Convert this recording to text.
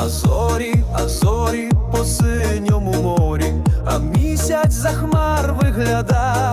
А зорі, а зорі по синьому морі, а місяць за хмар виглядає.